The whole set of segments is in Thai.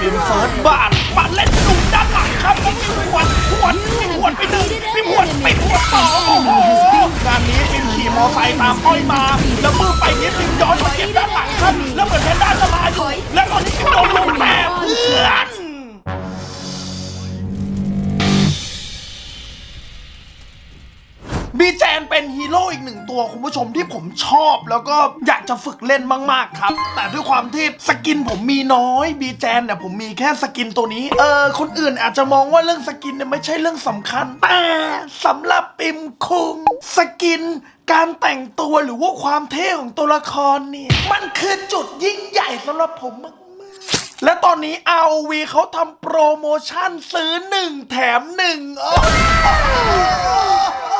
บิมเฟิร์สบ้านบ้านเล่นดุด้านหลังครับผมมีหวดหวดหวดไปหนึ่งมีหวดไปหวดต่อโอ้โหงานนี้บิมขี่มอไซค์ตามอ้อยมา แล้วมือไปนิดนึงย้อนมาเก็บด้านหลังครับ แล้วเหมือนแพนด้าจะมาอยู่และตอนนี้โดนลงแม่เพื่อน บีแจนเป็นฮีโร่อีกหนึ่งตัวคุณผู้ชมที่ผมชอบ แล้วก็อยากจะฝึกเล่นมากๆครับ แต่ด้วยความที่สกินผมมีน้อยบีแจนเนี่ยผมมีแค่สกินตัวนี้ เออคนอื่นอาจจะมองว่าเรื่องสกินเนี่ยไม่ใช่เรื่องสำคัญ แต่สำหรับปิมคุงสกินการแต่งตัวหรือว่าความเท่ของตัวละครเนี่ยมันคือจุดยิ่งใหญ่สำหรับผมมากและตอนนี้ ROV เขาทำโปรโมชั่นซื้อหนึ่งแถมหนึ่งโอ้โ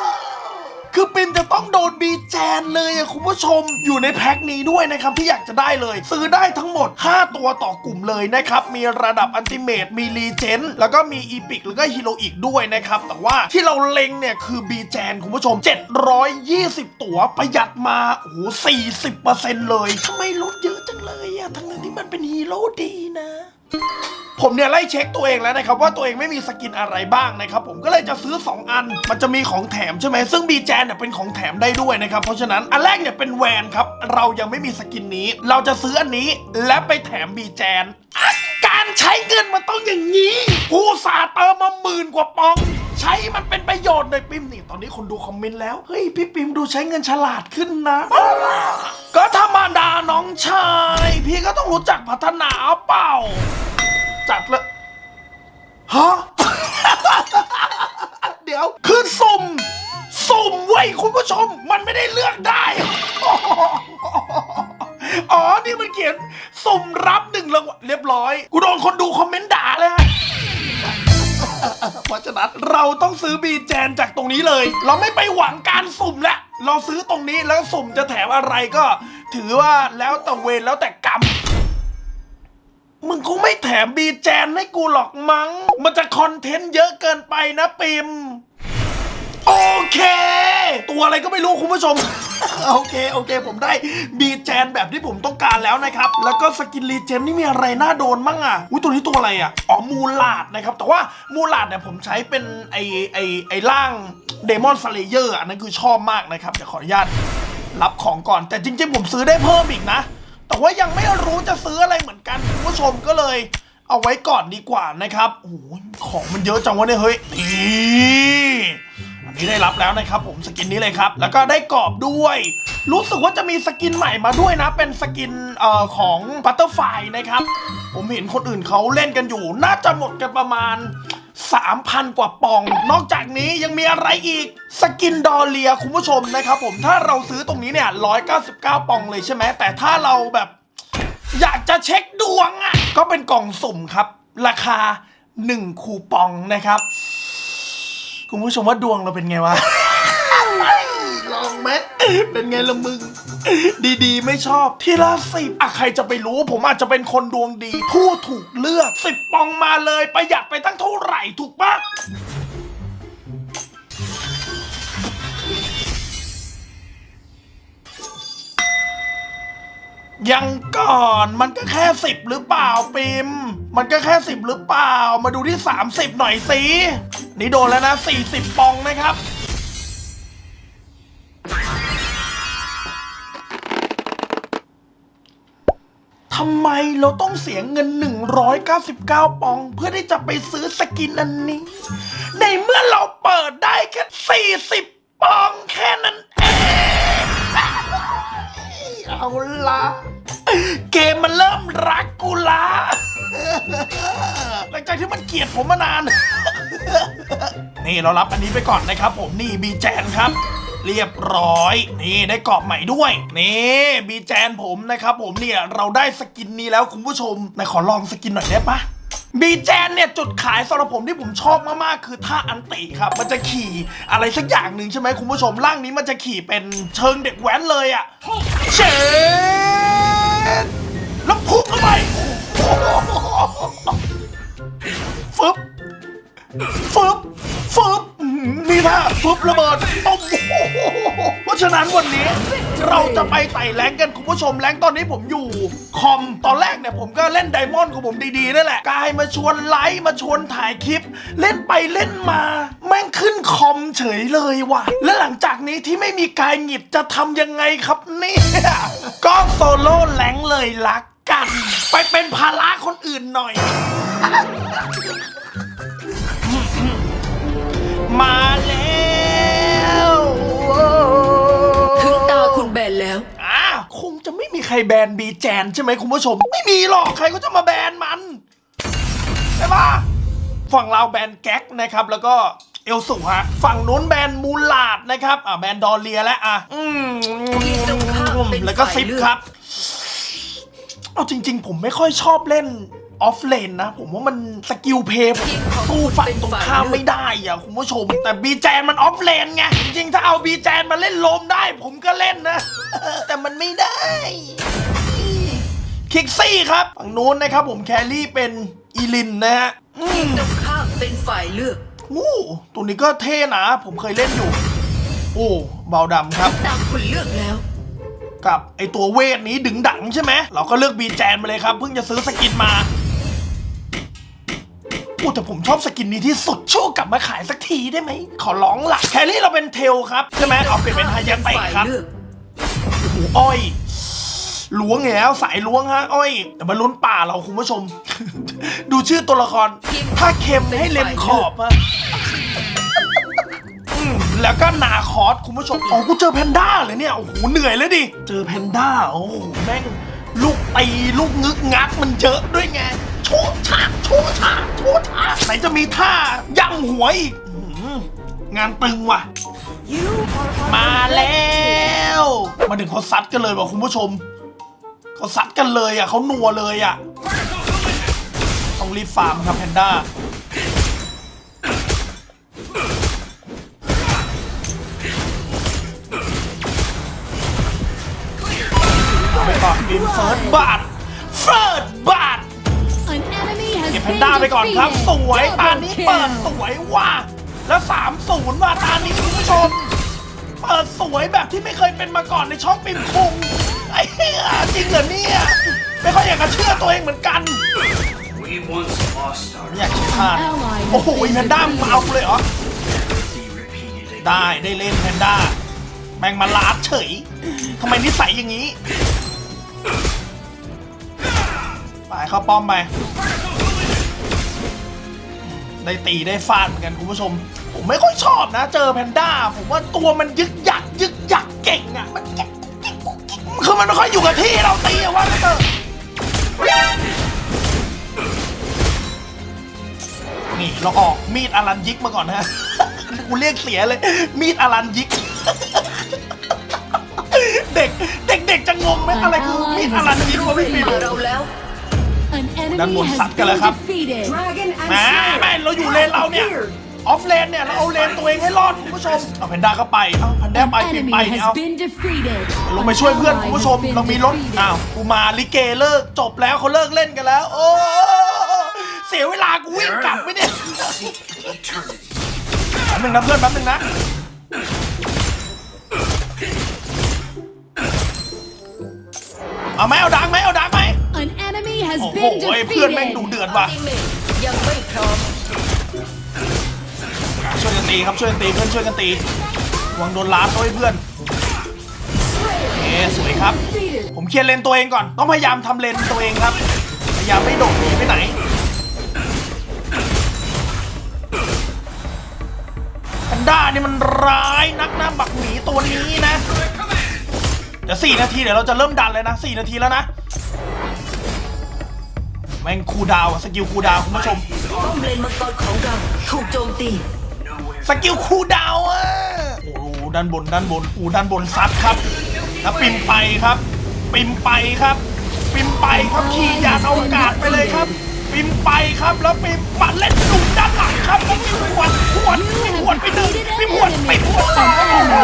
คือปิมจะต้องโดนบีแจนเลยอะคุณผู้ชมอยู่ในแพ็คนี้ด้วยนะครับที่อยากจะได้เลย ซื้อได้ทั้งหมด 5 ตัวต่อกลุ่มเลยนะครับ มีระดับอันติเมตมีรีเจนแล้วก็มีอีพิกแล้วก็ฮีโรอีกด้วยนะครับ แต่ว่าที่เราเล็งเนี่ยคือบีแจนคุณผู้ชม 720 ตัวประหยัดมาโอ้โห40%เลยทำไมลดเยอะจังเลยอะทั้งนั้นที่มันเป็นฮีโร่ดีนะ ผมเนี่ยไล่เช็คตัวเองแล้วนะครับว่าตัวเองไม่มีสกินอะไรบ้างนะครับผมก็เลยจะซื้อ 2 อัน มันจะมีของแถมใช่ไหมซึ่งบีแจนเนี่ยเป็นของแถมได้ด้วยนะครับเพราะฉะนั้นอันแรกเนี่ยเป็นแวนครับเรายังไม่มีสกินนี้ เราจะซื้ออันนี้และไปแถมบีแจน การใช้เงินมันต้องอย่างนี้ ผู้สาเติมมาหมื่นกว่าปอง ช้มันเป็นประโยชน์เลยปิมนี่ตอนนี้คนดูคอมเมนต์แล้ว เฮ้ย พี่ปิมดูใช้เงินฉลาดขึ้นนะ ก็ธรรมดาน้องชาย พี่ก็ต้องรู้จักพัฒนาเปล่า จัดลยฮะ เดี๋ยว คือสุ่ม สุ่มเว้ยคุณผู้ชม มันไม่ได้เลือกได้ อ๋อ นี่มันเขียนสุ่มรับหนึ่งรางวัลเรียบร้อย กูโดนคนดูคอมเมนต์ด่าเลยฮะ นั้นเราต้องซื้อบีแจนจากตรงนี้เลย เราไม่ไปหวังการสุ่มแล้วเราซื้อตรงนี้แล้วสุ่มจะแถมอะไรก็ ถือว่าแล้วแต่เวรแล้วแต่กรรมมึงคงไม่แถมบีแจนให้กูหรอกมัง้ง มันจะคอนเทนต์เยอะเกินไปนะปิม โอเค ตัวอะไรก็ไม่รู้คุณผู้ชม โอเคโอเค ผมได้บีแจนแบบที่ผมต้องการแล้วนะครับ แล้วก็สกินรีเจนนี่มีอะไรน่าโดนมั่งอะอุ้ยตัวนี้ตัวอะไรอะอ๋อมูลาดนะครับ แต่ว่ามูลาดเนี่ยผมใช้เป็นไอไอไอร่างเดมอนสเลเยอร์อันนั้นคือชอบมากนะครับเดี๋ยวขออนุญาตรับของก่อน แต่จริง ๆ ผมซื้อได้เพิ่มอีกนะ แต่ว่ายังไม่รู้จะซื้ออะไรเหมือนกันคุณผู้ชมก็เลยเอาไว้ก่อนดีกว่านะครับ โอ้โห ของมันเยอะจังวะเนี่ยเฮ้ยนี่ นี้ได้รับแล้วนะครับผมสกินนี้เลยครับ แล้วก็ได้กรอบด้วย รู้สึกว่าจะมีสกินใหม่มาด้วยนะ เป็นสกินเอ่อของบัตเตอร์ไฟนะครับ ผมเห็นคนอื่นเขาเล่นกันอยู่ น่าจะหมดกันประมาณ 3,000 กว่าปอง นอกจากนี้ยังมีอะไรอีกสกินดอเลียคุณผู้ชมนะครับผมถ้าเราซื้อตรงนี้เนี่ย199 ปองเลยใช่ไหมแต่ถ้าเราแบบ อยากจะเช็คดวงอะก็เป็นกล่องสุ่มครับ ราคา 1 คูปองนะครับ คุณผู้ชมว่าดวงเราเป็นไงวะ ลองไหมเป็นไงละมึง ดีๆ ไม่ชอบที่ละสิบอะใครจะไปรู้ ผมอาจจะเป็นคนดวงดี ผู้ถูกเลือกสิบปองมาเลย ประหยัดไปตั้งเท่าไหร่ถูกปะยังก่อนมันก็แค่สิบหรือเปล่าปิม มันก็แค่สิบหรือเปล่า มาดูที่30หน่อยสิ นี่โดนแล้วนะ 40 ปองนะครับ ทำไมเราต้องเสียเงิน 199 ปอง เพื่อที่จะไปซื้อสกินอันนี้ ในเมื่อเราเปิดได้แค่ 40 ปองแค่นั้นเอง เอาละเกมมันเริ่มรักกูละหลังจากที่มันเกลียดผมมานาน นี่เรารับอันนี้ไปก่อนนะครับ ผมนี่บีแจนครับ เรียบร้อย นี่ได้กรอบใหม่ด้วย นี่บีแจนผมนะครับ ผมเนี่ยเราได้สกินนี้แล้วคุณผู้ชมไหนขอลองสกินหน่อยได้ปะบีแจนเนี่ยจุดขายสำหรับผมที่ผมชอบมากๆคือท่าอันติครับ มันจะขี่อะไรสักอย่างหนึ่งใช่ไหมคุณผู้ชมร่างนี้มันจะขี่เป็นเชิงเด็กแว้นเลยอะเชนแล้วพุ่งเข้าไป อื้อหือนี่ท่าฟึบระเบิดต้มโอ้โหเพราะฉะนั้นวันนี้เราจะไปไต่แรงกันคุณผู้ชมแรงตอนนี้ผมอยู่คอมตอนแรกเนี่ยผมก็เล่นไดมอนด์ของผมดีๆนั่นแหละกายมาชวนไลฟ์มาชวนถ่ายคลิป เล่นไปเล่นมา แม่งขึ้นคอมเฉยเลยว่ะและหลังจากนี้ที่ไม่มีกายหงิดจะทำยังไงครับเนี่ยก็โซโล่แหลงเลยลักกัน ไปเป็นภาระคนอื่นหน่อย มาแล้วถึงตาคุณแบนแล้ว อ้าวคงจะไม่มีใครแบนบีแจนใช่ไหมคุณผู้ชม ไม่มีหรอกใครก็จะมาแบนมันใช่ปะฝั่งเราแบนแก๊กนะครับ แล้วก็เอลสุฮะฝั่งนู้นแบนมูลาดนะครับอ่าแบนดอเลียและอะอืมตรงข้ามเป็นแล้วก็ฝ่ายซิปเลือกครับ เอาจริง ๆ ผมไม่ค่อยชอบเล่น ออฟเลนนะ ผมว่ามันสกิลเพย์ผมสู้ฝั่งตรงข้ามไม่ได้อะคุณผู้ชม แต่บีแจนมันออฟเลนไง จริงๆถ้าเอาบีแจนมาเล่นโลมได้ ผมก็เล่นนะ แต่มันไม่ได้คิกซี่ครับฝั่งนู้นนะครับผมแครี่เป็นอีลินนะฮะอืมตรงข้ามเป็นฝ่ายเลือกอู้ตัวนี้ก็เท่นะ ผมเคยเล่นอยู่ โอ้เบาดำครับตามคุณเลือกแล้ว กับไอตัวเวทนี้ดึงดังใช่ไหม เราก็เลือกบีแจนมาเลยครับ เพิ่งจะซื้อสกินมา โอ้แต่ผมชอบสกินนี้ที่สุดช่วยกลับมาขายสักทีได้ไหม ขอร้องละแครี่เราเป็นเทลครับ ใช่ไหมเอาเปลี่ยนเป็นไฮยาเตะครับเลือกโอ้อยล้วงแล้วสายล้วงฮะอ้อย แต่มาลุ้นป่าเราคุณผู้ชม ดูชื่อตัวละคร ถ้าเค็มให้เล็มขอบอะแล้วก็นาคอสคุณผู้ชม อ๋อ กูเจอแพนด้าเลยเนี่ย โอ้โห เหนื่อยเลยดิ เจอแพนด้า โอ้โห แม่ง ตีลูกงึกงักมันเยอะด้วยไงโชดฉากโชดฉากโชดฉากไหนจะมีท่าย่ำหัวอีกอื้อหืองานตึงว่ะมาแล้ว มาถึงเขาซัดกันเลยว่ะคุณผู้ชม เขาซัดกันเลยอะเขานัวเลยอะ ต้องรีบฟาร์มครับแพนด้าินเฟิร์สบาทเฟิร์สบาทเก็บแพนด้าไปก่อนครับสวยตานี้เปิดสวยว่ะแล้วสามศูนย์ว่ะตานี้คุณผู้ชม เปิดสวยแบบที่ไม่เคยเป็นมาก่อนในช่องปิมคุงไอ้เหี้ยจริงเหรอเนี่ยไม่ค่อยอยากจะเชื่อตัวเองเหมือนกันไม่อยากคิดพลาดโอ้โหแพนด้ามาเอาเลยเหรอได้ได้เล่นแพนด้าแม่งมาลาดเฉยทำไมนิสัยอย่างนี้ ไปเข้าป้อมไป ได้ตีได้ฟาดเหมือนกันคุณผู้ชม ผมไม่ค่อยชอบนะ เจอแพนด้า ผมว่าตัวมันยึกยักยึกยักเก่งอะ มันคือมันไม่ค่อยอยู่กับที่เราตีอะว่าเถอะนี่เราออกมีดอลันยิกมาก่อนนะกูเรียกเสียเลย มีดอลันยิก เด็ก เด็กเด็กจะงงไหมอะไรคือมีดอลันยิกวะพี่ปิ่นมาเราแล้ว ด้านบน has ซัดกันเลยครับ been defeated. แหม่ไม่เราอยู่เลนเราเนี่ยออฟเลนเนี่ยเราเอาเลนตัวเองให้รอดคุณผู้ชมเอาแพนด้าก็ไปเอาแพนด้า An ไปปิด enemy ไปเนี่ย has เอา been defeated. ลงไปช่วยเพื่อน Ally คุณผู้ชม has been เรามีรถ defeated. อ้าวกูมาลิเกเลิกจบแล้วเขาเลิกเล่นกันแล้ว โอ้เสียเวลากูวิ่งกลับไปเนี่ย Eternity. แป๊บนึงนะเพื่อนแป๊บนึงนะเอาไหมเอาดังไหมเอาดัง has โอ้โห been เพื่อนแม่งดู defeated. เดือดว่ะทีเมทยังไม่พร้อมช่วยกันตีครับช่วยกันตีเพื่อนช่วยกันตีระวังโดนล้าดด้วยเพื่อนเอ๊สวยครับ ผมเคลียร์เลนตัวเองก่อน ต้องพยายามทำเลนตัวเองครับ พยายามไม่โดดหนีไปไหน แพนด้านี่มันร้ายนักนะบักหมีตัวนี้นะ เดี๋ยวสี่นาทีเดี๋ยวเราจะเริ่มดันเลยนะสี่นาทีแล้วนะ แม่งคูลดาวน์อะสกิลคูลดาวน์คุณผู้ชมป้อมเลนมังกรของเราถูกโจมตี Nowhere. สกิลคูลดาวน์อะโอ้โหด้านบนด้านบนอูด้านบนซัดครับแล้วปิมไปครับ ปิมไปครับ ปิมไปครับขี่ยานอวกาศไปเลยครับ ปิมไปครับแล้วปิมปัดเล่นดุด้านหลังครับแล้วปิมหวดหวดหวดไปหนึ่งปิมหวดปิดหวดสองโอ้โห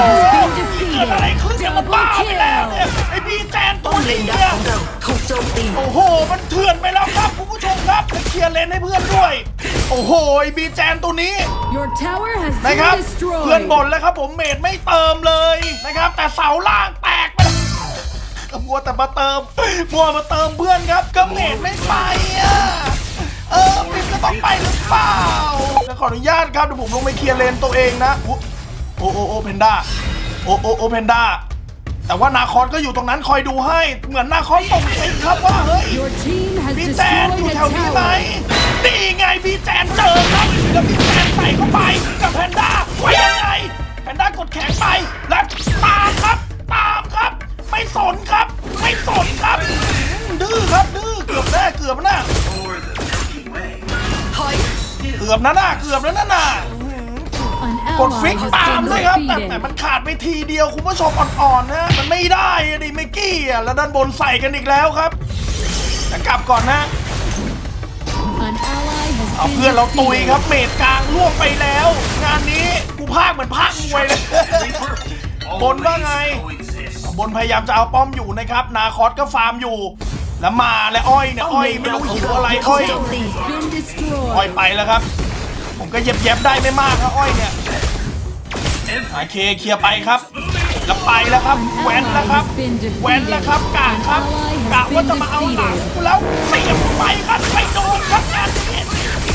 เกิดอะไรขึ้นเนี่ยมันบ้าไปแล้วเนี่ยไอพี่แจนตัวเลนี้นดักเนี่ยของเราถูกโจมตีโอ้โห มันเถื่อนไปแล้วครับคุณผู้ชมครับไปเคลียร์เลนให้เพื่อนด้วย โอ้โหไอบีแจนตัวนี้นะครับเพื่อนบ่นแล้วครับผมเมดไม่เติมเลยนะครับ แต่เสาล่างแตกไปแล้วมัวแต่มาเติมมัวมาเติมเพื่อนครับก็เมดไม่ไปอะ เปล่าแล้วขออนุญาตครับเดี๋ยวผมลงไปเคลียร์เลนตัวเองนะอุ๊โอโอโอเพนด้าโอโอโอเพนด้าแต่ว่านาคอนก็อยู่ตรงนั้นคอยดูให้ เหมือนนาคอนส่งสิงครับว่าเฮ้ย Your team has พี่แจน destroyed อยู่ a แถวนี้ไหม tower. นี่ไงพี่แจนเจอครับแล้วพี่แจนใส่เข้าไป นะน่ะเกือบแล้วนะน่ะ An กดฟิก ally has ตาม been ด้วยครับแต่แต่ defeated. มันขาดไปทีเดียวคุณผู้ชมอ่อนๆนะมันไม่ได้อะดิเมกกี้อะแล้วด้านบนใส่กันอีกแล้วครับจะกลับก่อนนะ An ally has เอา been เพื่อนเราตุย defeated. ครับเมดกลางล่วงไปแล้ว งานนี้กูพากเหมือนพากมวยเลย All Bồn ba ways ngày. coexist. บนพยายามจะเอาป้อมอยู่นะครับ นาคอสก็ฟาร์มอยู่ แล้วมาและอ้อยเนี่ยอ้อยไม่รู้หิวอะไรอ้อยโจมตี Been อ้อย destroyed. ไปแล้วครับ ผมก็เย็บเย็บๆได้ไม่มากครับอ้อยเนี่ยโอเคเคลียร์ไปครับแล้วไปแล้วครับแว้นแล้วครับแว้นแล้วครับกะครับกะว่าจะมาเอาหลังแล้วเสียบไปครับไม่โดนครับงานนี้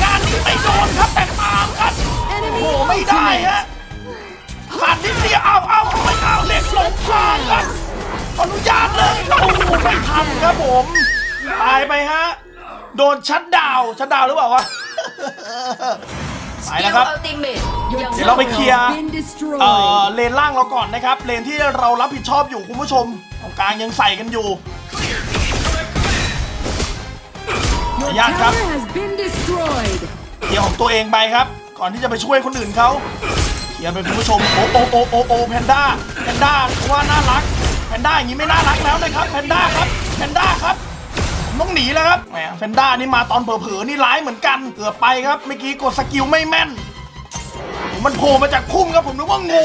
งานนี้ไม่โดนครับแต่ตามครับโอ้ Enemy โหไม่ได้ฮะขาดนิดเดียวเอาเอาไม่เอาเล็กลงคางครับอนุญาตเลยโอ้ไม่ทันครับผมตายไปฮะโดนชัดดาวชัดดาวหรือเปล่าวะ ไปแล้วครับอัลติเมท Your ยังเดี๋ยวเราไปเคลียร์ tower has been เอ่อ destroyed. เลนล่างเราก่อนนะครับ เลนที่เรารับผิดชอบอยู่คุณผู้ชมตรงกลางยังใส่กันอยู่ Your ญาติครับ tower has been destroyed. เคลียร์ของตัวเองไปครับ ก่อนที่จะไปช่วยคนอื่นเขาเคลียร์ไปคุณผู้ชมโอโอโอโอโอแพนด้าแพนด้าว่าน่ารักแพนด้าอย่างนี้ไม่น่ารักแล้วนะครับแพนด้าครับแพนด้าครับผม ต้องหนีแล้วครับแหมแพนด้านี่มาตอนเผลอๆนี่ร้ายเหมือนกันเกือบไปครับเมื่อกี้กดสกิลไม่แม่นผมมันโผล่มาจากพุ่มครับผมนึกว่างู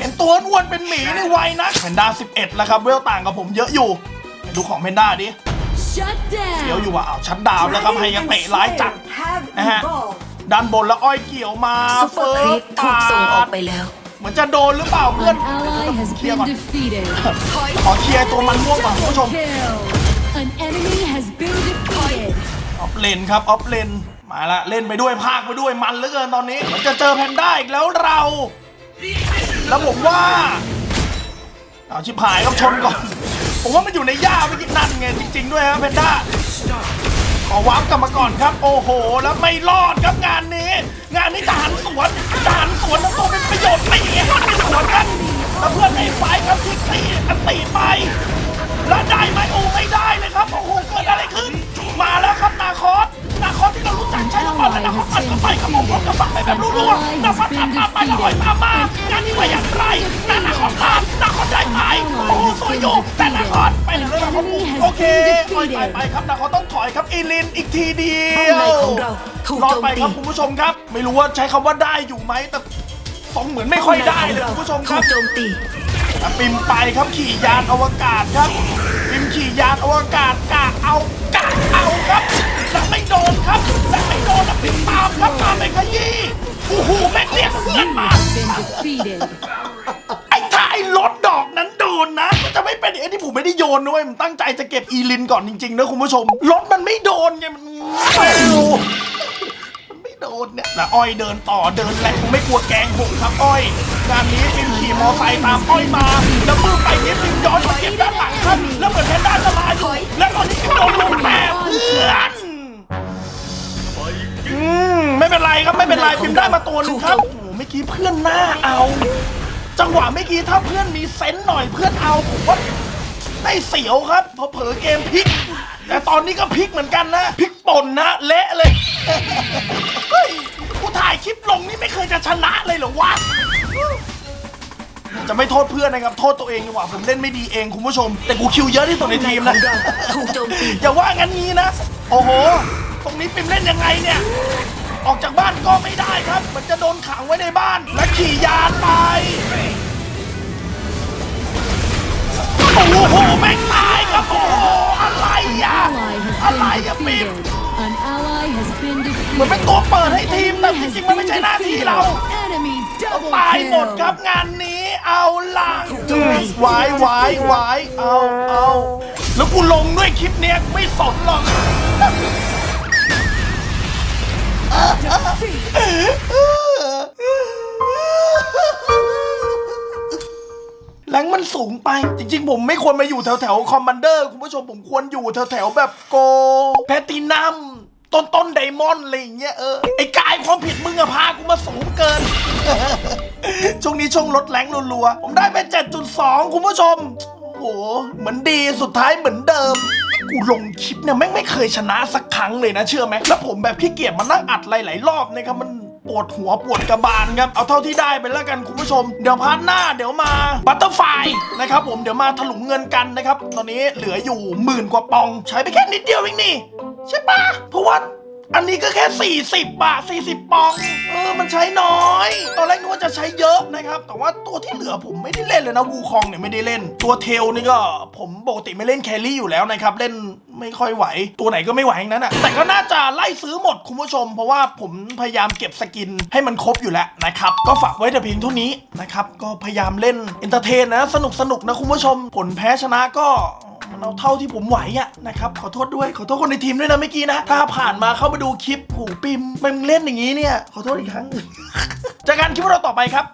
เห็นตัวอ้วนเป็นหมีนี่ไวนะแพนด้า 11 แล้วครับเวลต่างกับผมเยอะอยู่ไปดูของแพนด้าดิ Shut เดี๋ยว down. อยู่ว่าอ้าวชัดดาวน์แล้วครับไฮยาเตะร้ายจัดนะฮะด้านบนแล้วอ้อยเกี่ยวมาซุปเปอร์ครีปถูกส่งออกไปแล้วเหมือนจะโดนหรือเปล่าเพื่อน An ally has เคลียร์ been ก่อน defeated. ถอยขอเคลียร์ตัวมันม่วงก่อนคุณผู้ชม Kill. An enemy has been defeated. ออฟเลนครับออฟเลนมาละเล่นไปด้วยภาคไปด้วยมันเหลือเกินตอนนี้ มันจะเจอแพนด้าอีกแล้วเรา แล้วผมว่าเอาชิบหายครับชนก่อน ผมว่ามันอยู่ในหญ้าเมื่อกี้นั่นไงจริง ๆ ด้วยครับแพนด้าขอวาร์ปกลับมาก่อนครับ โอ้โห แล้วไม่รอดครับงานนี้ งานนี้ทหารสวนทหารสวนแล้วตัวเป็นประโยชน์ไม่เงี้ยมันเป็นสวนกันแล้วเพื่อนในฝ่ายครับ แล้วนาคอสปัดเข้าไปครับผมผมกระฝักไปแบบรัวๆนาคอสตามมาไปแล้วอ่อยตามมางานนี้ว่าอย่างไรนาคอสตามนาคอสได้ไหมโอ้โหสวยอยู่แต่นาคอสไปแล้วนาคอสโอเคปล่อยไปไปครับนาคอสต้องถอยครับอีลินอีกทีเดียวป้อมในของเราถูกรอดโจมไปตีครับคุณผู้ชมครับ ไม่รู้ว่าใช้คำว่าได้อยู่ไหมแต่สองเหมือนไม่ค่อยได้เลยคุณผู้ชมคถูรับกโจมตีอะปิมไปครับขี่ยานอวกาศครับปิมขี่ยานอวกาศกะเอากะเอาครับ แต่ไม่โดนครับแต่ไม่โดนแล้วปิมตามครับตามไปขยี้โอ้โหแม่งเรียกเพื่อนมา Been defeated. ไอ้ถ้าไอ้รถดอกนั้นโดนนะมันจะไม่เป็นไอ้ที่ผมไม่ได้โยนด้วยมันตั้งใจจะเก็บอีลินก่อนจริงๆนะคุณผู้ชมรถมันไม่โดนไงมันแมวมันไม่โดนเนี่ยแล้วอ้อยเดินต่อเดินแรงไม่กลัวแกงผมครับอ้อยงานนี้ปิมขี่มอไซค์ตามอ้อยมา แล้วมือไปนิดปิมย้อนมาเก็บด้านหลังครับแล้วเหมือนแพ ไรครับไม่เป็นไรปิมได้มาตัวหนึงครับ โอ้โหเมื่อกี้เพื่อนหน้าเอา จังหวะเมื่อกี้ถ้าเพื่อนมีเซนส์หน่อยเพื่อนเอาผมว่าได้เสียวครับเพอเผลอๆเกมพลิก แต่ตอนนี้ก็พลิกเหมือนกันนะพลิกป่นนะเละเลย เฮ้ยกูถ่ายคลิปลงนี่ไม่เคยจะชนะเลยเหรอวะ จะไม่โทษเพื่อนนะครับ โทษตัวเองดีกว่าผมเล่นไม่ดีเองคุณผู้ชม แต่กูคิวเยอะที่สุดในทีมนะ ถูกโจมตี อย่าว่างั้นนี้นะ โอ้โห ตรงนี้ปิมเล่นยังไงเนี่ย ออกจากบ้านก็ไม่ได้ครับ มันจะโดนขังไว้ในบ้าน และขี่ยานไป โอ้โหแม่งตายครับโอ้โหอะไรอะ อะไรอะปิม defeated. An ally has been เหมือนเป็นตัวเปิดให้ทีมแต่จริงๆมันไม่ใช่หน้าที่เรา Enemy ต้อง double ตายหมดครับงานนี้เอาล่ะไว้ไว้ไว้เอาเอาแล้วกูลงด้วยคลิปเนี้ยไม่สนหรอก แรงมันสูงไป จริงๆ ผมไม่ควรมาอยู่แถวแถวคอมมานเดอร์คุณผู้ชมผมควรอยู่แถวแถวๆแบบโกแพตตินัมต้นต้นไดมอนด์อะไรอย่างเงี้ยเออไอ้กายความผิดมึงอะพากูมาสูงเกิน ช่วงนี้ช่วงลดแรงรัวๆ ผมได้ไป 7.2 คุณผู้ชม โอ้โห เหมือนดีสุดท้ายเหมือนเดิม กูลงคลิปเนี่ยแม่งไม่เคยชนะสักครั้งเลยนะเชื่อไหมแล้วผมแบบขี้เกียจมานั่งอัดหลายๆรอบนะครับมันปวดหัวปวดกระบาลครับ เอาเท่าที่ได้ไปแล้วกันคุณผู้ชม เดี๋ยวพาร์ทหน้าเดี๋ยวมาบัตเตอร์ไฟนะครับผมเดี๋ยวมาถลุงเงินกันนะครับ ตอนนี้เหลืออยู่หมื่นกว่าปอง ใช้ไปแค่นิดเดียวเองนี่ ใช่ปะเพราะว่า อันนี้ก็แค่ 40 บาท 40 ปอง เออ มันใช้น้อย ตอนแรกนึกว่าจะใช้เยอะนะครับ แต่ว่าตัวที่เหลือผมไม่ได้เล่นเลยนะ วูคองเนี่ยไม่ได้เล่น ตัวเทลนี่ก็ผมปกติไม่เล่นแครี่อยู่แล้วนะครับ เล่นไม่ค่อยไหว ตัวไหนก็ไม่ไหวทั้งนั้นอะแต่ก็น่าจะไล่ซื้อหมดคุณผู้ชม เพราะว่าผมพยายามเก็บสกินให้มันครบอยู่แล้วนะครับ ก็ฝากไว้แต่เพียงเท่านี้นะครับ ก็พยายามเล่นเอนเตอร์เทนนะ สนุกสนุกนะคุณผู้ชม ผลแพ้ชนะก็ เราเท่าที่ผมไหวอะนะครับขอโทษด้วยขอโทษคนในทีมด้วยนะเมื่อกี้นะถ้าผ่านมาเข้ามาดูคลิปผูปิมมันเล่นอย่างนี้เนี่ย ขอโทษอีกครั้งจากการคลิปเราต่อไปครับ